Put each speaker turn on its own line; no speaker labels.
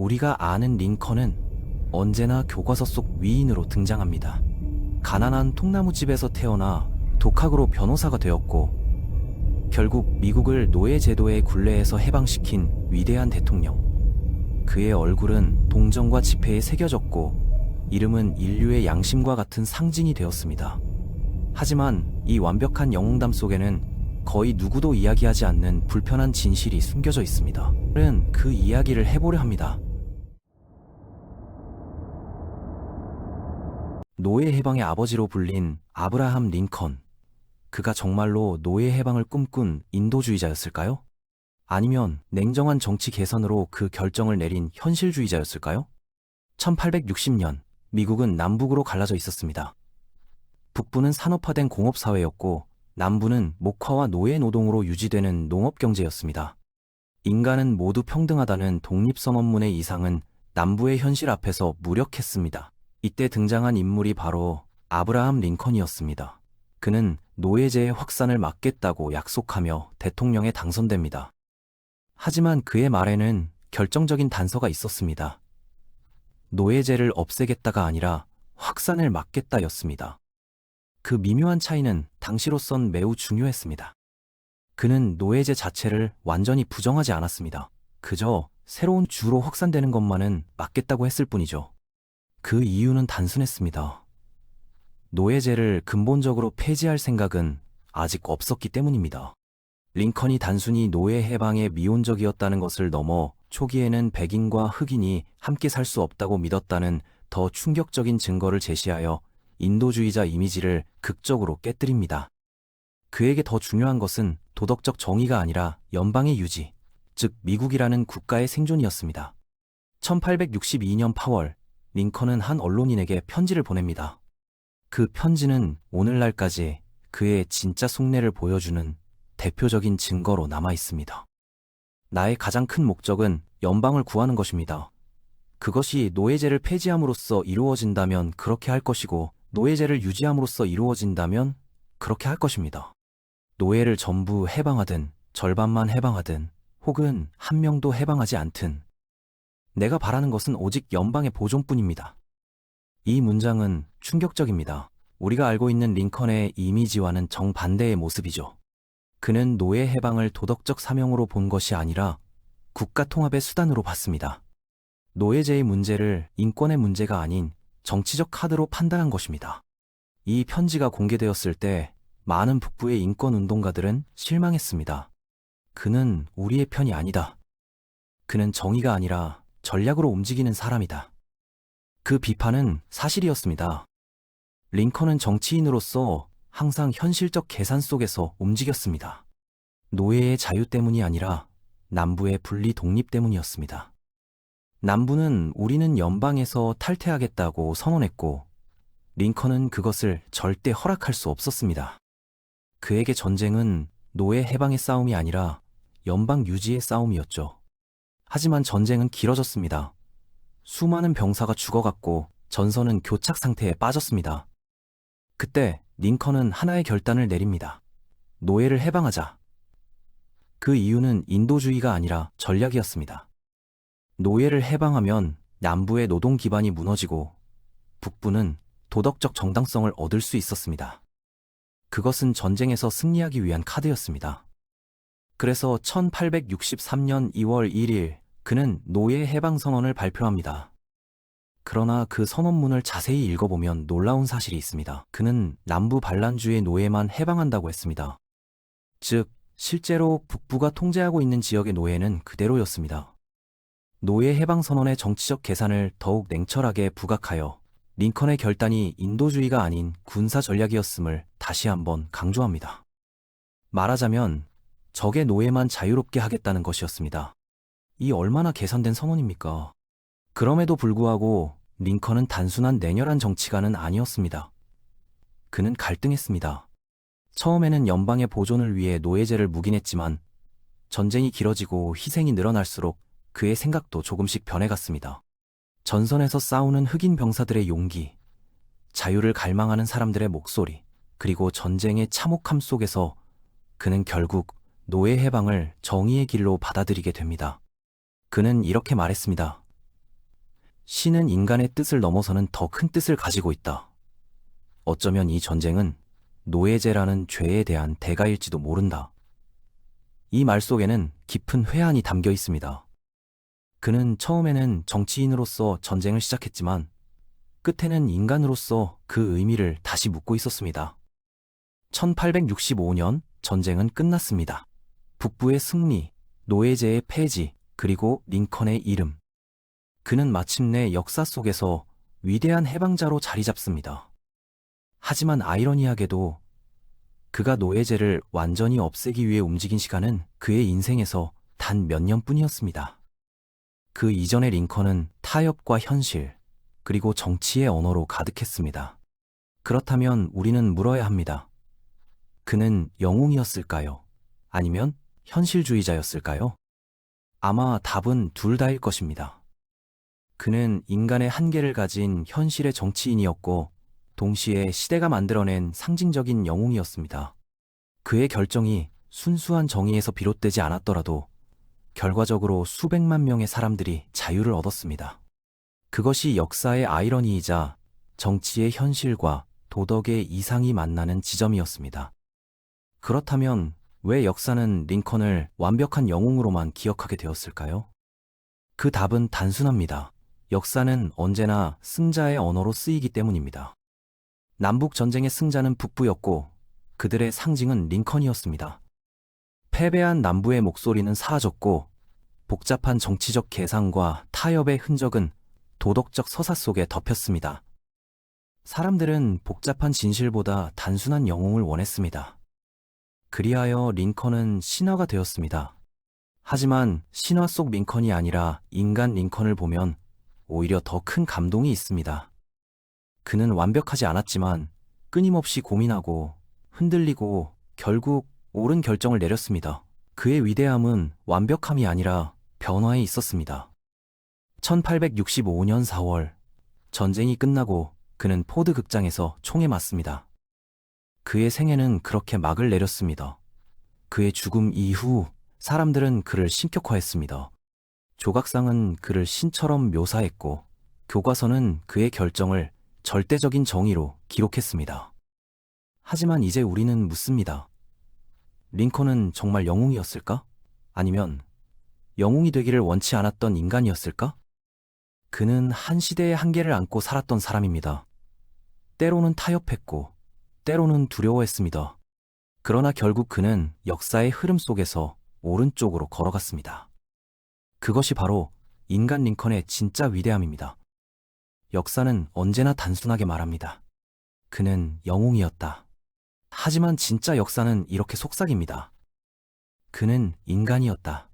우리가 아는 링컨은 언제나 교과서 속 위인으로 등장합니다. 가난한 통나무 집에서 태어나 독학으로 변호사가 되었고 결국 미국을 노예 제도의 굴레에서 해방시킨 위대한 대통령. 그의 얼굴은 동정과 지폐에 새겨졌고 이름은 인류의 양심과 같은 상징이 되었습니다. 하지만 이 완벽한 영웅담 속에는 거의 누구도 이야기하지 않는 불편한 진실이 숨겨져 있습니다. 그 이야기를 해보려 합니다. 노예 해방의 아버지로 불린 아브라함 링컨. 그가 정말로 노예 해방을 꿈꾼 인도주의자였을까요? 아니면 냉정한 정치 개선으로 그 결정을 내린 현실주의자였을까요? 1860년 미국은 남북으로 갈라져 있었습니다. 북부는 산업화된 공업사회였고 남부는 목화와 노예 노동으로 유지되는 농업경제였습니다. 인간은 모두 평등하다는 독립선언문의 이상은 남부의 현실 앞에서 무력했습니다. 이때 등장한 인물이 바로 아브라함 링컨이었습니다. 그는 노예제의 확산을 막겠다고 약속하며 대통령에 당선됩니다. 하지만 그의 말에는 결정적인 단서가 있었습니다. 노예제를 없애겠다가 아니라 확산을 막겠다였습니다. 그 미묘한 차이는 당시로선 매우 중요했습니다. 그는 노예제 자체를 완전히 부정하지 않았습니다. 그저 새로운 주로 확산되는 것만은 막겠다고 했을 뿐이죠. 그 이유는 단순했습니다. 노예제를 근본적으로 폐지할 생각은 아직 없었기 때문입니다. 링컨이 단순히 노예 해방에 미온적이었다는 것을 넘어 초기에는 백인과 흑인이 함께 살 수 없다고 믿었다는 더 충격적인 증거를 제시하여 인도주의자 이미지를 극적으로 깨뜨립니다. 그에게 더 중요한 것은 도덕적 정의가 아니라 연방의 유지, 즉 미국이라는 국가의 생존이었습니다. 1862년 8월, 링컨은 한 언론인에게 편지를 보냅니다. 그 편지는 오늘날까지 그의 진짜 속내를 보여주는 대표적인 증거로 남아 있습니다. 나의 가장 큰 목적은 연방을 구하는 것입니다. 그것이 노예제를 폐지함으로써 이루어진다면 그렇게 할 것이고, 노예제를 유지함으로써 이루어진다면 그렇게 할 것입니다. 노예를 전부 해방하든, 절반만 해방하든, 혹은 한 명도 해방하지 않든, 내가 바라는 것은 오직 연방의 보존뿐입니다. 이 문장은 충격적입니다. 우리가 알고 있는 링컨의 이미지와는 정반대의 모습이죠. 그는 노예 해방을 도덕적 사명으로 본 것이 아니라 국가 통합의 수단으로 봤습니다. 노예제의 문제를 인권의 문제가 아닌 정치적 카드로 판단한 것입니다. 이 편지가 공개되었을 때 많은 북부의 인권 운동가들은 실망했습니다. 그는 우리의 편이 아니다. 그는 정의가 아니라 전략으로 움직이는 사람이다. 그 비판은 사실이었습니다. 링컨은 정치인으로서 항상 현실적 계산 속에서 움직였습니다. 노예의 자유 때문이 아니라 남부의 분리 독립 때문이었습니다. 남부는 우리는 연방에서 탈퇴하겠다고 선언했고, 링컨은 그것을 절대 허락할 수 없었습니다. 그에게 전쟁은 노예 해방의 싸움이 아니라 연방 유지의 싸움이었죠. 하지만 전쟁은 길어졌습니다. 수많은 병사가 죽어갔고 전선은 교착 상태에 빠졌습니다. 그때 링컨은 하나의 결단을 내립니다. 노예를 해방하자. 그 이유는 인도주의가 아니라 전략이었습니다. 노예를 해방하면 남부의 노동 기반이 무너지고 북부는 도덕적 정당성을 얻을 수 있었습니다. 그것은 전쟁에서 승리하기 위한 카드였습니다. 그래서 1863년 2월 1일 그는 노예 해방 선언을 발표합니다. 그러나 그 선언문을 자세히 읽어보면 놀라운 사실이 있습니다. 그는 남부 반란주의 노예만 해방한다고 했습니다. 즉, 실제로 북부가 통제하고 있는 지역의 노예는 그대로였습니다. 노예 해방 선언의 정치적 계산을 더욱 냉철하게 부각하여 링컨의 결단이 인도주의가 아닌 군사 전략이었음을 다시 한번 강조합니다. 말하자면 적의 노예만 자유롭게 하겠다는 것이었습니다. 이 얼마나 계산된 선언입니까? 그럼에도 불구하고 링컨은 단순한 냉혈한 정치가는 아니었습니다. 그는 갈등했습니다. 처음에는 연방의 보존을 위해 노예제를 묵인했지만 전쟁이 길어지고 희생이 늘어날수록 그의 생각도 조금씩 변해갔습니다. 전선에서 싸우는 흑인 병사들의 용기, 자유를 갈망하는 사람들의 목소리, 그리고 전쟁의 참혹함 속에서 그는 결국 노예 해방을 정의의 길로 받아들이게 됩니다. 그는 이렇게 말했습니다. 신은 인간의 뜻을 넘어서는 더 큰 뜻을 가지고 있다. 어쩌면 이 전쟁은 노예제라는 죄에 대한 대가일지도 모른다. 이 말 속에는 깊은 회한이 담겨 있습니다. 그는 처음에는 정치인으로서 전쟁을 시작했지만 끝에는 인간으로서 그 의미를 다시 묻고 있었습니다. 1865년 전쟁은 끝났습니다. 북부의 승리, 노예제의 폐지, 그리고 링컨의 이름. 그는 마침내 역사 속에서 위대한 해방자로 자리 잡습니다. 하지만 아이러니하게도 그가 노예제를 완전히 없애기 위해 움직인 시간은 그의 인생에서 단 몇 년뿐이었습니다. 그 이전의 링컨은 타협과 현실, 그리고 정치의 언어로 가득했습니다. 그렇다면 우리는 물어야 합니다. 그는 영웅이었을까요? 아니면 현실주의자였을까요? 아마 답은 둘 다일 것입니다. 그는 인간의 한계를 가진 현실의 정치인이었고, 동시에 시대가 만들어낸 상징적인 영웅이었습니다. 그의 결정이 순수한 정의에서 비롯되지 않았더라도 결과적으로 수백만 명의 사람들이 자유를 얻었습니다. 그것이 역사의 아이러니이자 정치의 현실과 도덕의 이상이 만나는 지점이었습니다. 그렇다면 왜 역사는 링컨을 완벽한 영웅으로만 기억하게 되었을까요? 그 답은 단순합니다. 역사는 언제나 승자의 언어로 쓰이기 때문입니다. 남북 전쟁의 승자는 북부였고 그들의 상징은 링컨이었습니다. 패배한 남부의 목소리는 사라졌고 복잡한 정치적 계산과 타협의 흔적은 도덕적 서사 속에 덮였습니다. 사람들은 복잡한 진실보다 단순한 영웅을 원했습니다. 그리하여 링컨은 신화가 되었습니다. 하지만 신화 속 링컨이 아니라 인간 링컨을 보면 오히려 더 큰 감동이 있습니다. 그는 완벽하지 않았지만 끊임없이 고민하고 흔들리고 결국 옳은 결정을 내렸습니다. 그의 위대함은 완벽함이 아니라 변화에 있었습니다. 1865년 4월, 전쟁이 끝나고 그는 포드 극장에서 총에 맞습니다. 그의 생애는 그렇게 막을 내렸습니다. 그의 죽음 이후 사람들은 그를 신격화했습니다. 조각상은 그를 신처럼 묘사했고, 교과서는 그의 결정을 절대적인 정의로 기록했습니다. 하지만 이제 우리는 묻습니다. 링컨은 정말 영웅이었을까? 아니면 영웅이 되기를 원치 않았던 인간이었을까? 그는 한 시대의 한계를 안고 살았던 사람입니다. 때로는 타협했고, 때로는 두려워했습니다. 그러나 결국 그는 역사의 흐름 속에서 오른쪽으로 걸어갔습니다. 그것이 바로 인간 링컨의 진짜 위대함입니다. 역사는 언제나 단순하게 말합니다. 그는 영웅이었다. 하지만 진짜 역사는 이렇게 속삭입니다. 그는 인간이었다.